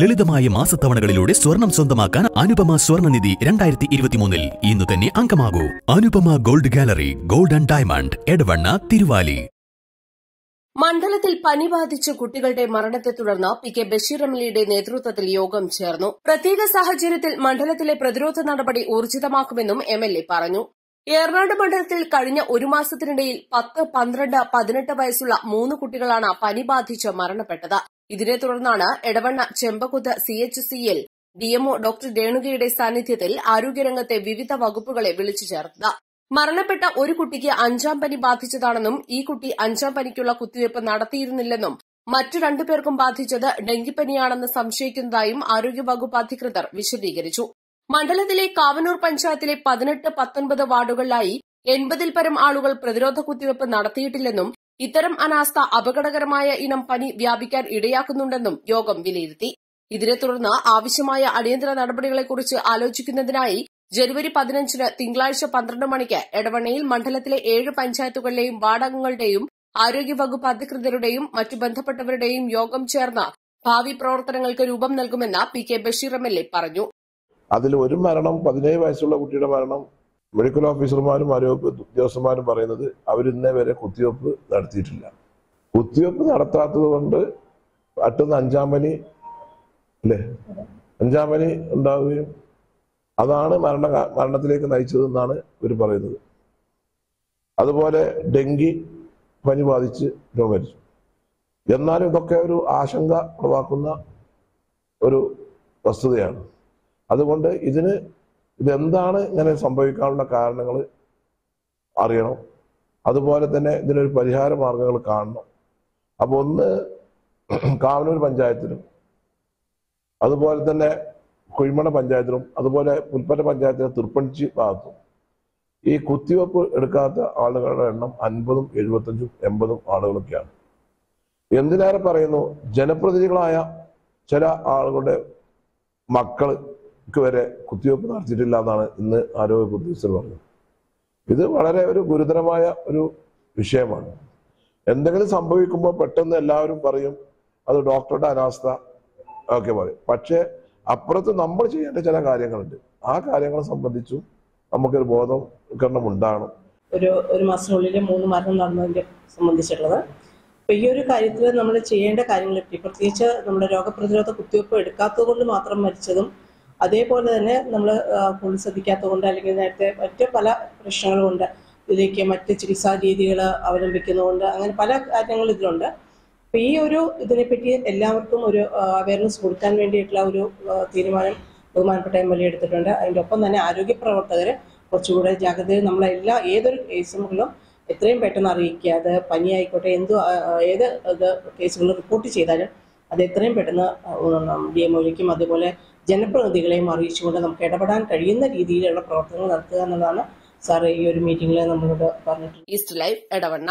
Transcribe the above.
ലളിതമായ മാസത്തവണകളിലൂടെ സ്വർണം സ്വന്തമാക്കാൻ അനുപമ സ്വർണനിധി രണ്ടായിരത്തി ഇരുപത്തിമൂന്നിൽ ഇന്ന് തന്നെ അംഗമാകൂ. Anupama gold gallery gold and diamond Edavanna Thiruvali. മണ്ഡലത്തിൽ പനി ബാധിച്ച കുട്ടികളുടെ മരണത്തെ തുടർന്ന് പി കെ ബഷീർ അമലിയുടെ നേതൃത്വത്തിൽ യോഗം ചേർന്നു. പ്രത്യേക സാഹചര്യത്തിൽ മണ്ഡലത്തിലെ പ്രതിരോധ നടപടി ഊർജിതമാക്കുമെന്നും എം എൽ എ പറഞ്ഞു. ഏറനാട് മണ്ഡലത്തിൽ കഴിഞ്ഞ ഒരു മാസത്തിനിടയിൽ പത്ത് പന്ത്രണ്ട് പതിനെട്ട് വയസ്സുള്ള മൂന്ന് കുട്ടികളാണ് പനി ബാധിച്ച് മരണപ്പെട്ടത്. ഇതിനെ തുടർന്നാണ് എടവണ്ണ ചെമ്പകുത്ത് സി എച്ച് സിയിൽ ഡിഎംഒ ഡോക്ടർ രേണുകയുടെ സാന്നിധ്യത്തിൽ ആരോഗ്യരംഗത്തെ വിവിധ വകുപ്പുകളെ വിളിച്ചു ചേർത്തത്. മരണപ്പെട്ട ഒരു കുട്ടിക്ക് അഞ്ചാം പനി ബാധിച്ചതാണെന്നും ഈ കുട്ടി അഞ്ചാം പനിക്കുള്ള കുത്തിവയ്പ് നടത്തിയിരുന്നില്ലെന്നും മറ്റു രണ്ടുപേർക്കും ബാധിച്ചത് ഡെങ്കിപ്പനിയാണെന്ന് സംശയിക്കുന്നതായും ആരോഗ്യവകുപ്പ് അധികൃതർ വിശദീകരിച്ചു. മണ്ഡലത്തിലെ കാവനൂർ പഞ്ചായത്തിലെ പതിനെട്ട് പത്തൊൻപത് വാർഡുകളിലായി എൺപതിൽ പരം ആളുകൾ പ്രതിരോധ കുത്തിവയ്പ് നടത്തിയിട്ടില്ലെന്നും ഇത്തരം അനാസ്ഥ അപകടകരമായ ഇനം പനി വ്യാപിക്കാൻ ഇടയാക്കുന്നുണ്ടെന്നും യോഗം വിലയിരുത്തി. ഇതിനെ തുടർന്ന് ആവശ്യമായ അടിയന്തര നടപടികളെക്കുറിച്ച് ആലോചിക്കുന്നതിനായി ജനുവരി പതിനഞ്ചിന് തിങ്കളാഴ്ച പന്ത്രണ്ട് മണിക്ക് എടവണ്ണയിൽ മണ്ഡലത്തിലെ ഏഴ് പഞ്ചായത്തുകളിലെയും വാർഡംഗങ്ങളുടെയും ആരോഗ്യവകുപ്പ് അധികൃതരുടെയും മറ്റു ബന്ധപ്പെട്ടവരുടെയും യോഗം ചേർന്ന് ഭാവി പ്രവർത്തനങ്ങൾക്ക് രൂപം നൽകുമെന്ന് P K Basheer M L A പറഞ്ഞു. അതിൽ ഒരു മരണം പതിനേഴ് വയസ്സുള്ള കുട്ടിയുടെ മരണം മെഡിക്കൽ ഓഫീസർമാരും ആരോഗ്യ ഉദ്യോഗസ്ഥന്മാരും പറയുന്നത് അവർ ഇന്നേ വരെ കുത്തിവയ്പ്പ് നടത്തിയിട്ടില്ല. കുത്തിവയ്പ്പ് നടത്താത്തത് കൊണ്ട് പെട്ടെന്ന് അഞ്ചാം പനി അല്ലേ? അഞ്ചാം പനി ഉണ്ടാവുകയും അതാണ് മരണ മരണത്തിലേക്ക് നയിച്ചതെന്നാണ് ഇവർ പറയുന്നത്. അതുപോലെ ഡെങ്കി പനി ബാധിച്ച് ഇവർ മരിച്ചു എന്നാലും ഇതൊക്കെ ഒരു ആശങ്ക ഉളവാക്കുന്ന ഒരു വസ്തുതയാണ്. അതുകൊണ്ട് ഇതിന് ഇതെന്താണ് ഇങ്ങനെ സംഭവിക്കാനുള്ള കാരണങ്ങൾ അറിയണം. അതുപോലെ തന്നെ ഇതിനൊരു പരിഹാര മാർഗങ്ങൾ കാണണം. അപ്പോൾ ഒന്ന് കാവനൂർ പഞ്ചായത്തിലും അതുപോലെ തന്നെ കുഴിമണ പഞ്ചായത്തിലും അതുപോലെ പുൽപ്പറ്റ പഞ്ചായത്തിലെ തുർപ്പണിച്ചി ഭാഗത്തും ഈ കുത്തിവെപ്പ് എടുക്കാത്ത ആളുകളുടെ എണ്ണം അൻപതും എഴുപത്തഞ്ചും എൺപതും ആളുകളൊക്കെയാണ്. എന്തിനേറെ പറയുന്നു? ജനപ്രതിനിധികളായ ചില ആളുകളുടെ മക്കൾക്ക് വരെ കുത്തിവെപ്പ് നടത്തിയിട്ടില്ല എന്നാണ് ഇന്ന് ആരോഗ്യ ഉദ്യോഗസ്ഥർ പറഞ്ഞത്. ഇത് വളരെ ഒരു ഗുരുതരമായ ഒരു വിഷയമാണ്. എന്തെങ്കിലും സംഭവിക്കുമ്പോൾ പെട്ടെന്ന് എല്ലാവരും പറയും അത് ഡോക്ടറുടെ അനാസ്ഥ ഒക്കെ പറയും. പക്ഷേ അപ്പുറത്ത് നമ്മൾ ചെയ്യേണ്ട ചില കാര്യങ്ങളുണ്ട്. ആ കാര്യങ്ങളെ സംബന്ധിച്ചും നമുക്കൊരു ബോധവൽക്കരണം ഉണ്ടാകണം. ഒരു ഒരു മാസത്തിനുള്ളിൽ മൂന്ന് മരണം നടന്നതിന്റെ സംബന്ധിച്ചിട്ടുള്ളത്. അപ്പോൾ ഈ ഒരു കാര്യത്തിൽ നമ്മൾ ചെയ്യേണ്ട കാര്യങ്ങളൊക്കെ പ്രത്യേകിച്ച് നമ്മുടെ രോഗപ്രതിരോധ കുത്തിവയ്പ്പ് എടുക്കാത്തത് കൊണ്ട് മാത്രം മരിച്ചതും അതേപോലെ തന്നെ നമ്മൾ കൂടുതൽ ശ്രദ്ധിക്കാത്തത് കൊണ്ട് അല്ലെങ്കിൽ നേരത്തെ മറ്റ് പല പ്രശ്നങ്ങളും ഉണ്ട് ഇതിലേക്ക് മറ്റ് ചികിത്സാ രീതികൾ അവലംബിക്കുന്നതുകൊണ്ട് അങ്ങനെ പല കാര്യങ്ങളും ഇതിലുണ്ട്. അപ്പം ഈ ഒരു ഇതിനെപ്പറ്റി എല്ലാവർക്കും ഒരു അവയർനെസ് കൊടുക്കാൻ വേണ്ടിയിട്ടുള്ള ഒരു തീരുമാനം ബഹുമാനപ്പെട്ട എം എൽ എ എടുത്തിട്ടുണ്ട്. അതിന്റെ ഒപ്പം തന്നെ ആരോഗ്യ പ്രവർത്തകർ കുറച്ചുകൂടെ ജാഗ്രതയിൽ നമ്മളെല്ലാ ഏതൊരു കേസുകളിലും എത്രയും പെട്ടെന്ന് അറിയിക്കുക. അത് പനിയായിക്കോട്ടെ എന്തു ഏത് ഇത് റിപ്പോർട്ട് ചെയ്താലും അത് എത്രയും പെട്ടെന്ന് ഡി എം ഒയിലേക്കും അതുപോലെ ജനപ്രതിനിധികളെയും അറിയിച്ചുകൊണ്ട് നമുക്ക് ഇടപെടാൻ കഴിയുന്ന രീതിയിലുള്ള പ്രവർത്തനങ്ങൾ നടത്തുക എന്നുള്ളതാണ് സാർ ഈ ഒരു മീറ്റിംഗിൽ നമ്മളോട് പറഞ്ഞിട്ടുള്ളത്. East live Edavanna